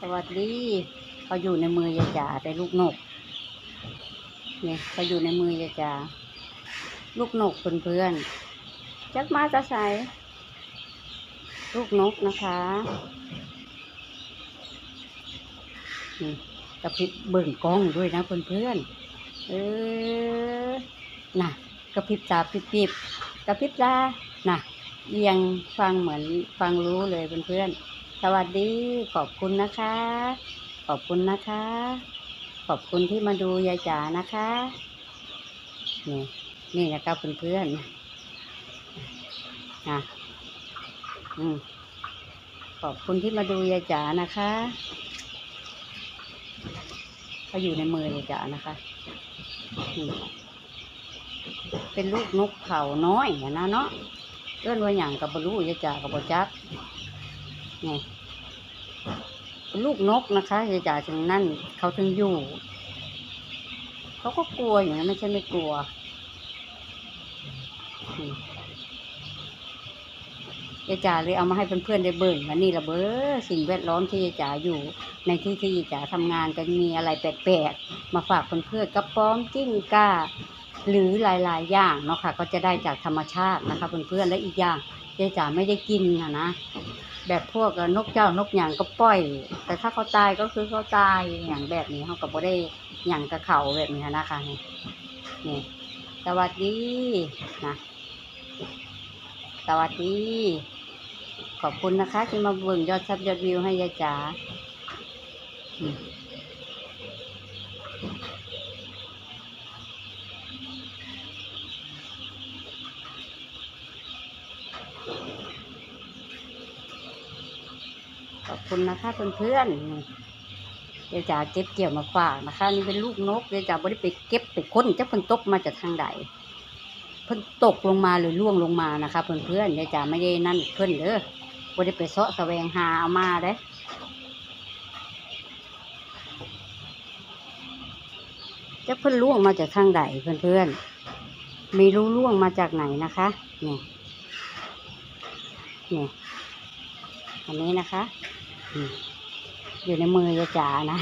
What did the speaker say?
สวัสดีเขาอยู่ในมือยายจ๋าแต่ลูกนกเนี่ยเขาอยู่ในมือยายจ๋าลูกนกเพื่อนๆจักมาจะใส่ลูกนกนะคะนี่กระพริบเบิ่งกล้องด้วยนะเพื่อนๆเออน่ะกระพริบตาพริบๆกระพริบตาน่ะเอียงฟังเหมือนฟังรู้เลยเพื่อนๆ สวัสดีขอบคุณนะคะ ขอบคุณนะคะ ขอบคุณที่มาดูยายจ๋านะคะ นี่นี่นะครับเพื่อนๆนะอืมขอบคุณที่มาดูยายจ๋านะคะเขาอยู่ในมือยายจ๋านะคะเป็นลูกนกเขาน้อยนะเนาะเอื้อนว่าอย่างกับบรู้ยายจ่ากับบจัก นี่ลูกนกนะคะยายจ่าถึงนั่นเขาถึงอยู่ เขาก็กลัวอยู่นะไม่ใช่ไม่กลัว ยายจ่าเลยเอามาให้เพื่อนๆได้เบิ่งว่านี่ระเบ้อสิ่งแวดล้อมที่ยายจ่าอยู่ ในที่ที่ยายจ่าทำงานกันมีอะไรแปลกๆ มาฝากเพื่อนๆกระป้อมจิ้งก้า หรือหลายๆอย่างเนาะค่ะ ก็จะได้จากธรรมชาตินะคะเพื่อนๆและอีกอย่างยายจ๋าไม่ได้กินนะนะ แบบพวกนกเจ้านกหยางก็ปล่อย แต่ถ้าเขาตายก็คือเขาตายอย่างแบบนี้เขาก็บ่ได้หยางกับเขาแบบนี้นะคะนี่นี่ สวัสดีนะสวัสดี ขอบคุณนะคะ ที่มาเบิ่งยอดซับยอดวิวให้ยายจ๋า ขอบคุณนะคะเพื่อนๆเดี๋ยวจ๋าเก็บเกี่ยวมาฝากนะคะ นี่เป็นลูกนกเดี๋ยวจ๋าไม่ได้ไปเก็บไปค้นจะเพิ่นตกมาจากทางใดเพิ่นตกลงมาหรือล่วงลงมานะคะเพื่อนๆเดี๋ยวจ๋าไม่ได้นั่นเพิ่อนเด้อไม่ได้ไปเสาะแสวงหาเอามาเด้จะเพิ่นล่วงมาจากทางใดเพื่อนๆไม่รู้ล่วงมาจากไหนนะคะเนี่ยเนี่ยอันนี้นะคะ อยู่ในมือยายจ๋านะ